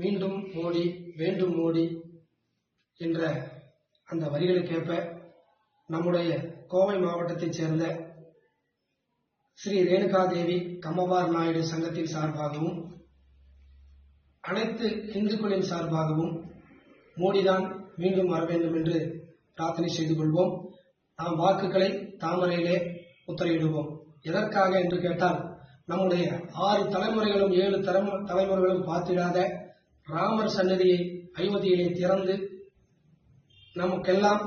மீண்டும் மோடி வேண்டும் மோடி என்ற அந்த வரிகளுக்கேற்ப நம்முடைய கோவை மாவட்டத்தைச் சேர்ந்த ஸ்ரீ ரேணுகா தேவி கம்மவார் நாயுடு சங்கத்தின் சார்பாகவும் அனைத்து இந்துக்களின் சார்பாகவும் மோடிதான் மீண்டும் வர வேண்டும் என்று பிரார்த்தனை செய்து கொள்வோம். நாம் வாக்குகளை தாமரையிலே முத்திரையிடுவோம். எதற்காக என்று கேட்டால் நம்முடைய ஆறு தலைமுறைகளும் ஏழு தலைமுறைகளும் பார்த்திடாத ராமர் சன்னதியை அயோத்தியிலே திறந்து நமக்கெல்லாம்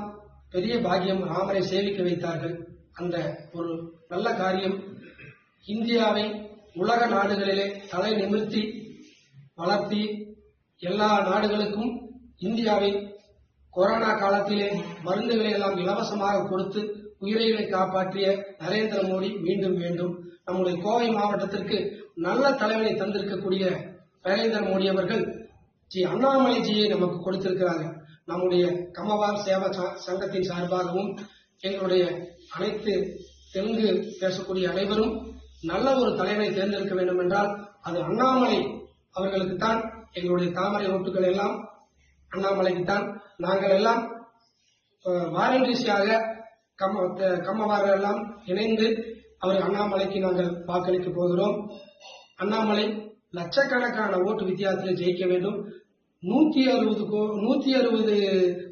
பெரிய பாக்கியம் ராமரை சேவிக்க வைத்தார்கள். அந்த ஒரு நல்ல காரியம். இந்தியாவை உலக நாடுகளிலே தலை நிமிர்த்தி வளர்த்தி எல்லா நாடுகளுக்கும் இந்தியாவை கொரோனா காலத்திலே மருந்துகளை எல்லாம் இலவசமாக கொடுத்து உயிரைகளை காப்பாற்றிய நரேந்திர மோடி மீண்டும் வேண்டும். நம்முடைய கோவை மாவட்டத்திற்கு நல்ல தலைவனை தந்திருக்கக்கூடிய நரேந்திர மோடி அவர்கள் ஜி அண்ணாமலைஜியை நமக்கு கொடுத்திருக்கிறாங்க நம்முடைய கமவார் சேவா சங்கத்தின் சார்பாகவும் எங்களுடைய அனைத்து தெலுங்கு பேசக்கூடிய அனைவரும் நல்ல ஒரு தலைவனை தேர்ந்தெடுக்க வேண்டும் என்றால் அது அண்ணாமலை அவர்களுக்கு தான் எங்களுடைய தாமரை ஓட்டுகள் எல்லாம் அண்ணாமலைக்கு தான் நாங்கள் எல்லாம் வாரண்டிஸியாக கம்ம கம்மவார்கள் எல்லாம் இணைந்து அவர் அண்ணாமலைக்கு நாங்கள் வாக்களிக்க போகிறோம். அண்ணாமலை லட்சக்கணக்கான ஓட்டு வித்தியாசத்தில் ஜெயிக்க வேண்டும். நூத்தி அறுபது கோ நூத்தி அறுபது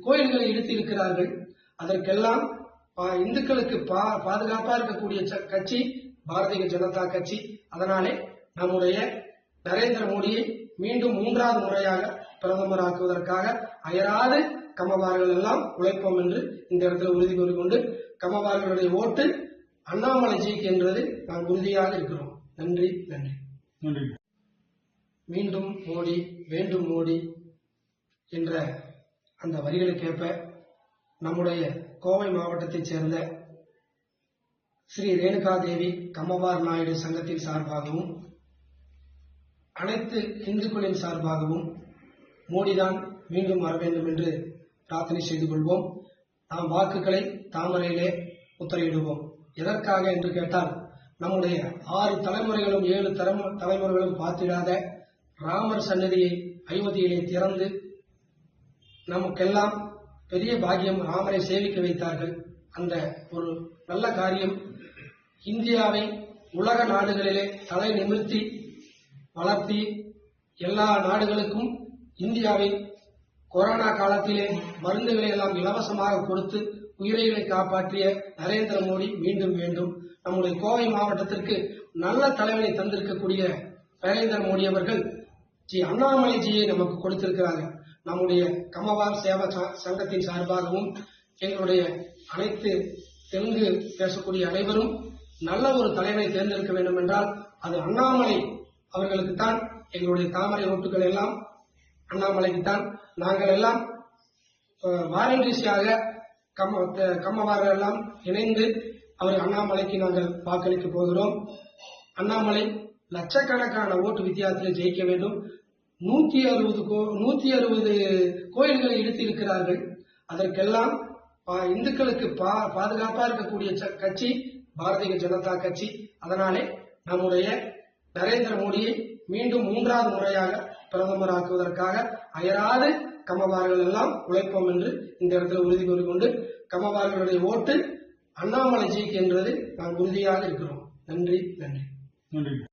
கோயில்களை இடித்து இருக்கிறார்கள் அதற்கெல்லாம் பா- இந்துக்களுக்கு பா பாதுகாப்பா இருக்கக்கூடிய ச- கட்சி பாரதிய ஜனதா கட்சி. அதனாலே நம்முடைய நரேந்திர மோடியை மீண்டும் மூன்றாவது முறையாக பிரதமராக்குவதற்காக அயராது கமவார்கள் எல்லாம் உழைப்போம் என்று இந்த இடத்துல உறுதி கூறிக்கொண்டு கமவார்களுடைய ஓட்டு அண்ணாமலை ஜிக்கு என்றது நாம் உறுதியாக இருக்கிறோம். நன்றி நன்றி. நன்றி. மீண்டும் மோடி வேண்டும் மோடி என்ற அந்த வரிகளுக்கேற்ப நம்முடைய கோவை மாவட்டத்தைச் சேர்ந்த ஸ்ரீ ரேணுகா தேவி கம்மவார் நாயுடு சங்கத்தின் சார்பாகவும் அனைத்து இந்துக்களின் சார்பாகவும் மோடிதான் மீண்டும் வர வேண்டும் என்று பிரார்த்தனை செய்து கொள்வோம். நாம் வாக்குகளை தாமரையிலே முத்திரையிடுவோம். எதற்காக என்று கேட்டால் நம்முடைய ஆறு தலைமுறைகளும் ஏழு தலைமுறைகளும் பார்த்திடாத ராமர் சன்னதியை அயோத்தியிலே திறந்து நமக்கெல்லாம் பெரிய பாக்கியம் ராமரை சேவிக்க வைத்தார்கள். அந்த ஒரு நல்ல காரியம். இந்தியாவை உலக நாடுகளிலே தலை நிமிர்த்தி வளர்த்தி எல்லா நாடுகளுக்கும் இந்தியாவை கொரோனா காலத்திலே மருந்துகளை எல்லாம் இலவசமாக கொடுத்து உயிரைகளை காப்பாற்றிய நரேந்திர மோடி மீண்டும் வேண்டும். நம்முடைய கோவை மாவட்டத்திற்கு நல்ல தலைவனை தந்திருக்கக்கூடிய நரேந்திர மோடி அவர்கள் ஜி அண்ணாமலைஜியை நமக்கு கொடுத்திருக்கிறாங்க நம்முடைய கமவார் சேவா சங்கத்தின் சார்பாகவும் எங்களுடைய அனைத்து தெலுங்கு பேசக்கூடிய அனைவரும் நல்ல ஒரு தலைவனை தேர்ந்தெடுக்க வேண்டும் என்றால் அது அண்ணாமலை அவர்களுக்கு தான் எங்களுடைய தாமரை ஓட்டுகள் எல்லாம் அண்ணாமலைக்கு தான் நாங்கள் எல்லாம் வாரண்டிஸியாக கம்ம கம்மவார்கள் எல்லாம் இணைந்து அவர் அண்ணாமலைக்கு நாங்கள் வாக்களிக்க போகிறோம். அண்ணாமலை லட்சக்கணக்கான ஓட்டு வித்தியாசத்தில் ஜெயிக்க வேண்டும். நூத்தி அறுபது கோ நூத்தி அறுபது கோயில்களை இடித்து இருக்கிறார்கள் அதற்கெல்லாம் பா- இந்துக்களுக்கு பா பாதுகாப்பா இருக்கக்கூடிய ச- கட்சி பாரதிய ஜனதா கட்சி. அதனாலே நம்முடைய நரேந்திர மோடியை மீண்டும் மூன்றாவது முறையாக பிரதமராக்குவதற்காக அயராது கமவார்கள் எல்லாம் உழைப்போம் என்று இந்த இடத்துல உறுதி கூறிக்கொண்டு கமவார்களுடைய ஓட்டு அண்ணாமலை ஜிக்கு என்றது நாம் உறுதியாக இருக்கிறோம். நன்றி நன்றி. நன்றி.